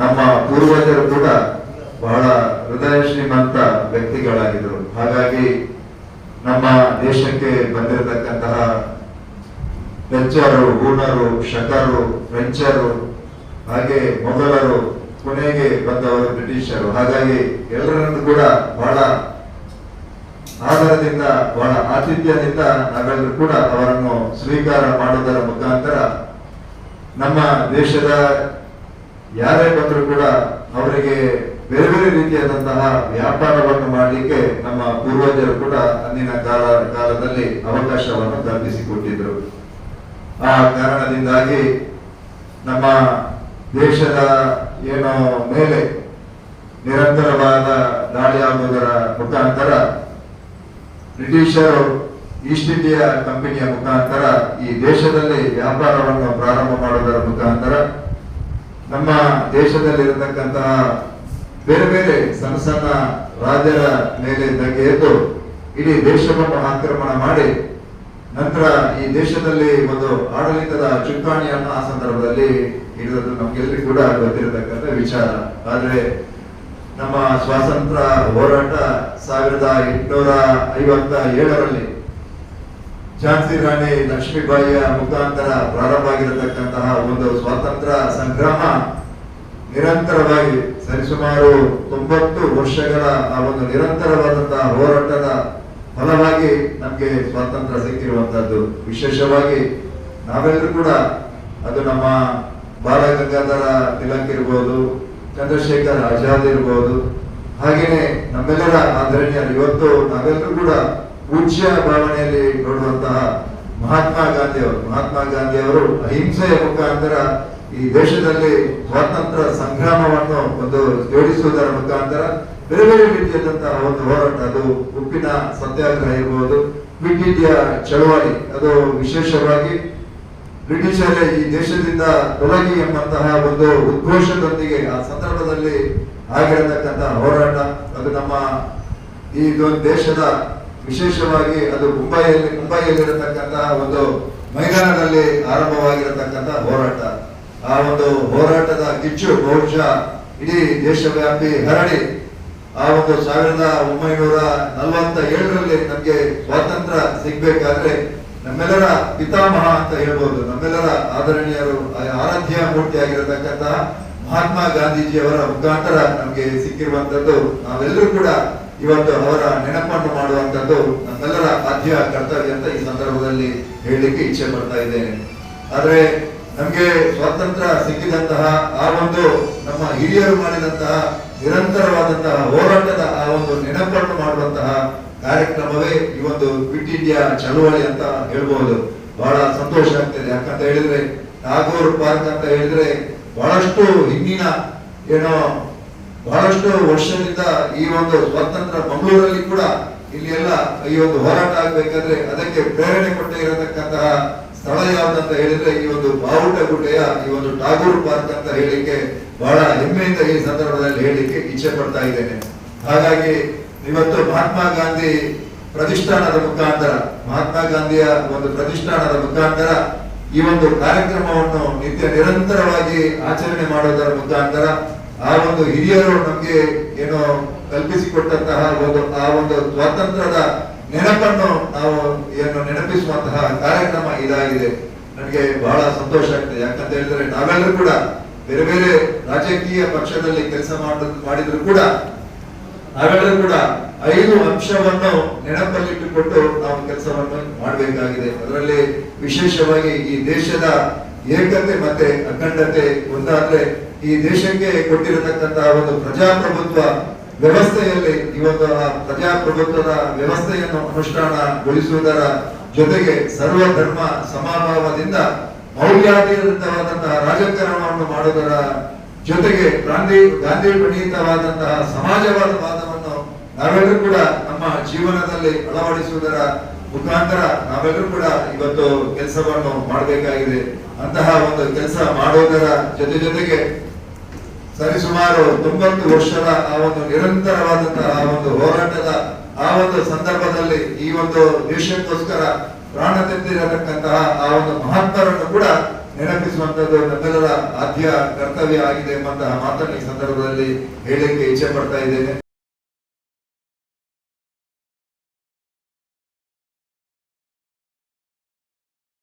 ನಮ್ಮ ಪೂರ್ವಜರು ಕೂಡ ಬಹಳ ಹೃದಯ ಶ್ರೀಮಂತ ವ್ಯಕ್ತಿಗಳಾಗಿದ್ದರು. ಹಾಗಾಗಿ ನಮ್ಮ ದೇಶಕ್ಕೆ ಬಂದಿರತಕ್ಕಂತಹ ಡಚ್ಚರು ಹೂಣರು ಶಕರು ಫ್ರೆಂಚರು ಹಾಗೆ ಮೊಘಲರು ಕೊನೆಗೆ ಬಂದವರು ಬ್ರಿಟಿಷರು. ಹಾಗಾಗಿ ಎಲ್ಲರನ್ನು ಕೂಡ ಬಹಳ ಆಧಾರದಿಂದ ಬಹಳ ಆತಿಥ್ಯದಿಂದ ನಾವೆಲ್ಲರೂ ಕೂಡ ಅವರನ್ನು ಸ್ವೀಕಾರ ಮಾಡುವುದರ ಮುಖಾಂತರ ನಮ್ಮ ದೇಶದ ಯಾರೇ ಬಂದರೂ ಕೂಡ ಅವರಿಗೆ ಬೇರೆ ಬೇರೆ ರೀತಿಯಾದಂತಹ ವ್ಯಾಪಾರವನ್ನು ಮಾಡಲಿಕ್ಕೆ ನಮ್ಮ ಪೂರ್ವಜರು ಕೂಡ ಅಂದಿನ ಕಾಲ ಕಾಲದಲ್ಲಿ ಅವಕಾಶವನ್ನು ಕಲ್ಪಿಸಿಕೊಟ್ಟಿದ್ರು ಆ ಕಾರಣದಿಂದಾಗಿ ನಮ್ಮ ದೇಶದ ಏನೋ ಮೇಲೆ ನಿರಂತರವಾದ ದಾಳಿಯಾಗುವುದರ ಮುಖಾಂತರ ಬ್ರಿಟಿಷರು ಈಸ್ಟ್ ಇಂಡಿಯಾ ಕಂಪನಿಯ ಮುಖಾಂತರ ಈ ದೇಶದಲ್ಲಿ ವ್ಯಾಪಾರವನ್ನು ಪ್ರಾರಂಭ ಮಾಡುವುದರ ಮುಖಾಂತರ ನಮ್ಮ ದೇಶದಲ್ಲಿರತಕ್ಕಂತಹ ಬೇರೆ ಬೇರೆ ಸಣ್ಣ ಸಣ್ಣ ರಾಜರ ಮೇಲೆ ದಂಗೆ ಎದ್ದು ಇಡೀ ದೇಶವನ್ನು ಆಕ್ರಮಣ ಮಾಡಿ ನಂತರ ಈ ದೇಶದಲ್ಲಿ ಒಂದು ಆಡಳಿತದ ಚುಕ್ಕಾಣಿಯನ್ನು ಆ ಸಂದರ್ಭದಲ್ಲಿ ಹಿಡಿದದ್ದು ನಮ್ಗೆಲ್ಲರಿಗೂ ಕೂಡ ಗೊತ್ತಿರತಕ್ಕಂಥ ವಿಚಾರ. ಆದ್ರೆ ನಮ್ಮ ಸ್ವಾತಂತ್ರ್ಯ ಹೋರಾಟ ಸಾವಿರದ ಎಂಟುನೂರ ಐವತ್ತ ಏಳರಲ್ಲಿ ಝಾನ್ಸಿ ರಾಣಿ ಲಕ್ಷ್ಮೀಬಾಯಿಯ ಮುಖಾಂತರ ಪ್ರಾರಂಭ ಆಗಿರತಕ್ಕಂತಹ ಒಂದು ಸ್ವಾತಂತ್ರ್ಯ ಸಂಗ್ರಾಮ ನಿರಂತರವಾಗಿ ಸರಿಸುಮಾರು ತೊಂಬತ್ತು ವರ್ಷಗಳ ಆ ಒಂದು ನಿರಂತರವಾದಂತಹ ಹೋರಾಟದ ಫಲವಾಗಿ ನಮಗೆ ಸ್ವಾತಂತ್ರ್ಯ ಸಿಕ್ಕಿರುವಂತಹದ್ದು. ವಿಶೇಷವಾಗಿ ನಾವೆಲ್ಲರೂ ಕೂಡ ಅದು ನಮ್ಮ ಬಾಲ ಗಂಗಾಧರ ತಿಲಕ್ ಇರ್ಬೋದು, ಚಂದ್ರಶೇಖರ್ ಆಜಾದ್ ಇರ್ಬೋದು, ಹಾಗೇನೆ ನಮ್ಮೆಲ್ಲರ ಆದರಣೀಯರು. ಇವತ್ತು ನಾವೆಲ್ಲರೂ ಕೂಡ ಪೂಜ್ಯ ಭಾವನೆಯಲ್ಲಿ ನೋಡುವಂತಹ ಮಹಾತ್ಮ ಗಾಂಧಿ ಅವರು ಮಹಾತ್ಮ ಗಾಂಧಿ ಅವರು ಅಹಿಂಸೆಯ ಮುಖಾಂತರ ಈ ದೇಶದಲ್ಲಿ ಸ್ವಾತಂತ್ರ್ಯ ಸಂಗ್ರಾಮವನ್ನು ಒಂದು ಜೋಡಿಸುವುದರ ಮುಖಾಂತರ ಬೇರೆ ಬೇರೆ ರೀತಿಯಾದಂತಹ ಒಂದು ಹೋರಾಟ, ಅದು ಉಪ್ಪಿನ ಸತ್ಯಾಗ್ರಹ ಇರಬಹುದು ಕ್ವಿಟ್ ಇಂಡಿಯಾ ಚಳವಳಿ, ಅದು ವಿಶೇಷವಾಗಿ ಬ್ರಿಟಿಷರೇ ಈ ದೇಶದಿಂದ ತೊಲಗಿ ಎಂಬಂತಹ ಒಂದು ಉದ್ಘೋಷದೊಂದಿಗೆ ಆ ಸಂದರ್ಭದಲ್ಲಿ ಆಗಿರತಕ್ಕಂತಹ ಹೋರಾಟ, ಅದು ನಮ್ಮ ಈ ದೇಶದ ವಿಶೇಷವಾಗಿ ಅದು ಮುಂಬೈಯಲ್ಲಿ ಮುಂಬೈಯಲ್ಲಿರತಕ್ಕಂತಹ ಒಂದು ಮೈದಾನದಲ್ಲಿ ಆರಂಭವಾಗಿರತಕ್ಕಂತಹ ಹೋರಾಟ. ಆ ಒಂದು ಹೋರಾಟದ ಕಿಚ್ಚು ಬಹುಶಃ ಇಡೀ ದೇಶವ್ಯಾಪಿ ಹರಡಿ, ಆ ಒಂದು ಸಾವಿರದ ಒಂಬೈನೂರ ನಲವತ್ತ ಏಳರಲ್ಲಿ ನಮ್ಗೆ ಸ್ವಾತಂತ್ರ್ಯ ಸಿಗ್ಬೇಕಾದ್ರೆ ನಮ್ಮೆಲ್ಲರ ಪಿತಾಮಹ ಅಂತ ಹೇಳ್ಬೋದು. ನಮ್ಮೆಲ್ಲರ ಆದರಣೀಯರು ಆರಾಧ್ಯ ಮೂರ್ತಿ ಆಗಿರತಕ್ಕಂತಹ ಮಹಾತ್ಮ ಗಾಂಧೀಜಿಯವರ ಮುಖಾಂತರ ನಮ್ಗೆ ಸಿಕ್ಕಿರುವಂತದ್ದು ನಾವೆಲ್ಲರೂ ಕೂಡ ಇವತ್ತು ಅವರ ನೆನಪನ್ನು ಮಾಡುವಂತದ್ದು ನಮ್ಮೆಲ್ಲರ ಆದ್ಯ ಕರ್ತವ್ಯ ಅಂತ ಈ ಸಂದರ್ಭದಲ್ಲಿ ಹೇಳಲಿಕ್ಕೆ ಇಚ್ಛೆ ಪಡ್ತಾ ಇದ್ದೇನೆ. ಆದ್ರೆ ನಮ್ಗೆ ಸ್ವಾತಂತ್ರ್ಯ ಸಿಕ್ಕಿದಂತಹ ಆ ಒಂದು ನಮ್ಮ ಹಿರಿಯರು ಮಾಡಿದಂತಹ ನಿರಂತರವಾದಂತಹ ಹೋರಾಟದ ಆ ಒಂದು ನೆನಪನ್ನು ಮಾಡುವಂತಹ ಕಾರ್ಯಕ್ರಮವೇ ಈ ಒಂದು ಕ್ವಿಟ್ ಇಂಡಿಯಾ ಚಳುವಳಿ ಅಂತ ಹೇಳ್ಬಹುದು ಬಹಳ ಸಂತೋಷ ಆಗ್ತದೆ. ಯಾಕಂತ ಹೇಳಿದ್ರೆ ನಾಗೂರ್ ಪಾರ್ಕ್ ಅಂತ ಹೇಳಿದ್ರೆ ಬಹಳಷ್ಟು ಹಿಂದಿನ ಏನೋ ಬಹಳಷ್ಟು ವರ್ಷದಿಂದ ಈ ಒಂದು ಸ್ವತಂತ್ರ ಮಂಗಳೂರಲ್ಲಿ ಕೂಡ ಇಲ್ಲಿ ಎಲ್ಲ ಈ ಒಂದು ಹೋರಾಟ ಆಗ್ಬೇಕಾದ್ರೆ ಅದಕ್ಕೆ ಪ್ರೇರಣೆ ಕೊಟ್ಟೆ ಇರತಕ್ಕಂತಹ ಸ್ಥಳ ಯಾವ್ದಂತ ಹೇಳಿದ್ರೆ ಈ ಒಂದು ಬಾವುಟಗುಡ್ಡೆಯ ಈ ಒಂದು ಟಾಗೂರ್ ಪಾರ್ಕ್ ಅಂತ ಹೇಳಿಕ್ಕೆ ಬಹಳ ಹೆಮ್ಮೆಯಿಂದ ಈ ಸಂದರ್ಭದಲ್ಲಿ ಹೇಳಿಕೆ ಇಚ್ಛೆ ಪಡ್ತಾ ಇದ್ದೇನೆ. ಹಾಗಾಗಿ ಇವತ್ತು ಮಹಾತ್ಮ ಗಾಂಧಿ ಪ್ರತಿಷ್ಠಾನದ ಮುಖಾಂತರ, ಮಹಾತ್ಮ ಗಾಂಧಿಯ ಒಂದು ಪ್ರತಿಷ್ಠಾನದ ಮುಖಾಂತರ ಈ ಒಂದು ಕಾರ್ಯಕ್ರಮವನ್ನು ನಿತ್ಯ ನಿರಂತರವಾಗಿ ಆಚರಣೆ ಮಾಡೋದರ ಮುಖಾಂತರ ಆ ಒಂದು ಹಿರಿಯರು ನಮ್ಗೆ ಏನು ಕಲ್ಪಿಸಿಕೊಟ್ಟಂತಹ ಒಂದು, ಆ ಒಂದು ಸ್ವಾತಂತ್ರ್ಯದ ನೆನಪನ್ನು ನಾವು ಏನು ನೆನಪಿಸುವಂತಹ ಕಾರ್ಯಕ್ರಮ ಇದಾಗಿದೆ. ನನಗೆ ಬಹಳ ಸಂತೋಷ ಆಗ್ತದೆ. ಯಾಕಂತ ಹೇಳಿದ್ರೆ ನಾವೆಲ್ಲರೂ ಕೂಡ ಬೇರೆ ಬೇರೆ ರಾಜಕೀಯ ಪಕ್ಷದಲ್ಲಿ ಕೆಲಸ ಮಾಡಿದ್ರು ಕೂಡ ನಾವೆಲ್ಲರೂ ಕೂಡ ಐದು ಅಂಶವನ್ನು ನೆನಪಲ್ಲಿಟ್ಟುಕೊಂಡು ನಾವು ಕೆಲಸವನ್ನು ಮಾಡಬೇಕಾಗಿದೆ. ಅದರಲ್ಲಿ ವಿಶೇಷವಾಗಿ ಈ ದೇಶದ ಏಕತೆ ಮತ್ತೆ ಅಖಂಡತೆ ಒಂದಾದ್ರೆ ಈ ದೇಶಕ್ಕೆ ಕೊಟ್ಟಿರತಕ್ಕಂತಹ ಒಂದು ಪ್ರಜಾಪ್ರಭುತ್ವ ವ್ಯವಸ್ಥೆಯಲ್ಲಿ ಇವತ್ತು ಆ ಪ್ರಜಾಪ್ರಭುತ್ವದ ವ್ಯವಸ್ಥೆಯನ್ನು ಅನುಷ್ಠಾನಗೊಳಿಸುವುದರ ಜೊತೆಗೆ ಸರ್ವ ಧರ್ಮ ಸಮಭಾವದಿಂದ ಮೌಲ್ಯಾಧಾರಿತವಾದಂತಹ ರಾಜಕಾರಣವನ್ನು ಮಾಡುವುದರ ಜೊತೆಗೆ ಗಾಂಧಿ ಗಾಂಧಿ ಪ್ರಣೀತವಾದಂತಹ ಸಮಾಜವಾದ ವಾದವನ್ನು ನಾವೆಲ್ಲರೂ ಕೂಡ ನಮ್ಮ ಜೀವನದಲ್ಲಿ ಅಳವಡಿಸುವುದರ ಮುಖಾಂತರ ನಾವೆಲ್ಲರೂ ಕೂಡ ಇವತ್ತು ಕೆಲಸವನ್ನು ಮಾಡಬೇಕಾಗಿದೆ. ಅಂತಹ ಒಂದು ಕೆಲಸ ಮಾಡುವುದರ ಜೊತೆ ಜೊತೆಗೆ ಸರಿಸುಮಾರು ತೊಂಬತ್ತು ವರ್ಷದ ಆ ಒಂದು ನಿರಂತರವಾದಂತಹ ಆ ಒಂದು ಹೋರಾಟದ ಆ ಒಂದು ಸಂದರ್ಭದಲ್ಲಿ ಈ ಒಂದು ದೇಶಕ್ಕೋಸ್ಕರ ಪ್ರಾಣ ತೆತ್ತಿರತಕ್ಕಂತಹ ಆ ಒಂದು ಮಹತ್ತರನ್ನು ಕೂಡ ನೆನಪಿಸುವಂತದ್ದು ನಮ್ಮೆಲ್ಲರ ಆದ್ಯ ಕರ್ತವ್ಯ ಆಗಿದೆ ಎಂಬಂತಹ ಮಾತನ್ನು ಈ ಸಂದರ್ಭದಲ್ಲಿ ಹೇಳಲಿಕ್ಕೆ ಇಚ್ಛೆ ಪಡ್ತಾ ಇದ್ದೇನೆ.